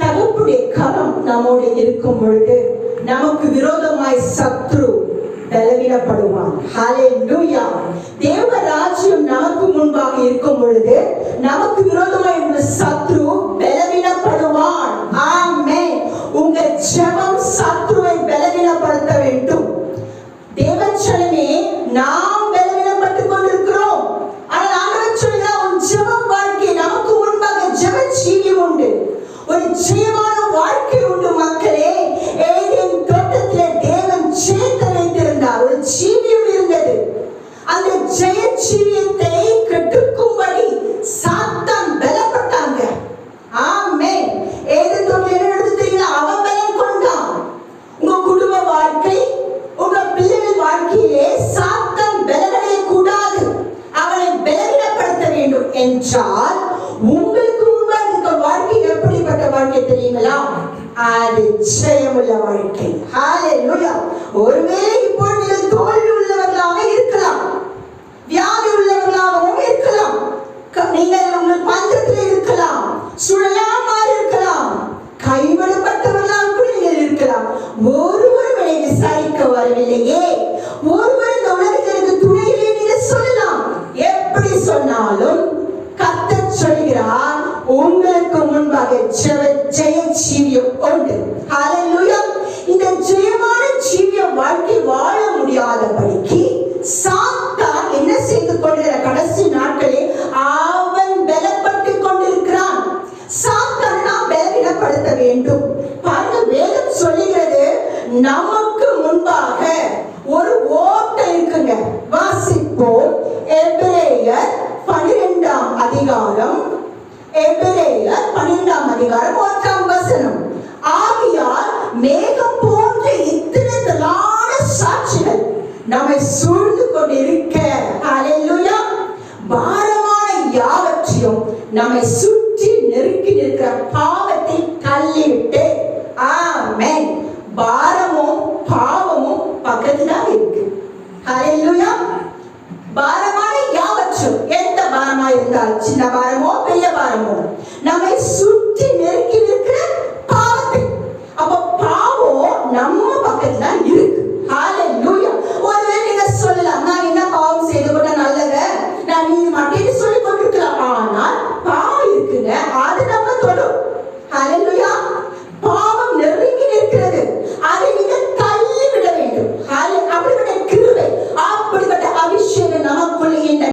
தகப்புடைய கரம் நம்மோடு இருக்கும் பொழுது நமக்கு விரோதமாய் சத்ரு பலவீனப்படுவான். தேவ ராஜ்யம் நமக்கு முன்பாக இருக்கும் பொழுது நமக்கு விரோதமாய் இருந்த சத்ரு பலவீனப்படுவான். ஆமென் உங்க ஜெபம் சத்ருவை பலவீனப்படுத்த வேண்டும். தேவச்சனமே நாம் அந்த ஜெய ஜீவியத்தை கெடுக்கும்படி சாத்தான் பலப்பட்டாங்க. ஆமே ஏது தோட்டம் என்ன நடந்து தெரியல அவன் பலம் கொண்டான். உங்க குடும்ப வாழ்க்கை உங்க பிள்ளைகள் வாழ்க்கையிலே சாத்தம் பலனடைய கூடாது. அவனை பலவீனப்படுத்த வேண்டும் என்றால் உங்களுக்கு முன்பாக இருக்க வாழ்க்கை எப்படிப்பட்ட வாழ்க்கை தெரியுங்களா? அது ஜெயமுள்ள வாழ்க்கை. ஒருவே ஒருவரும் என்னை விசாரிக்க வரவில்லையே. ஒருவர் இந்த உலகத்திற்கு துணையிலே நீங்க சொல்லலாம். எப்படி சொன்னாலும் கத்த சொல்கிறார் உங்களுக்கு முன்பாக ஜெய ஜெய ஜீவியம் உண்டு. அலையுயம் இந்த ஜெயமான ஜீவிய வாழ்க்கை வாழ முடியாதபடிக்கு சாத்தான் என்ன செய்து கொள்கிற கடைசி நாட்களில் அவன் பலப்பட்டு கொண்டிருக்கிறான். சாத்தான் நாம் பலவீனப்படுத்த வேண்டும். நமக்கு முன்பாக ஒரு ஓட்டை இருக்குங்க. வாசிப்போம். எபிரேயர் பனிரெண்டாம் அதிகாரம். எபிரேயர் பனிரெண்டாம் அதிகாரம் ஒன்றாம் வசனம். ஆகியால் மேகம் போன்ற இத்தனை திரளான சாட்சிகள் நம்மை சூழ்ந்து கொண்டிருக்க. ஹalleluya பாரமான யாவற்றையும் நம்மை சுற்றி நெருக்கி நிற்கிற பாவத்தை தள்ளிவிட்டு ஹalleluya பாரமான யாவற்றும் எந்த பாரமா இருந்தால் சின்ன பாரமோ பெரிய பாரமோ நம்மை சுற்றி நெருக்கி நிற்கிற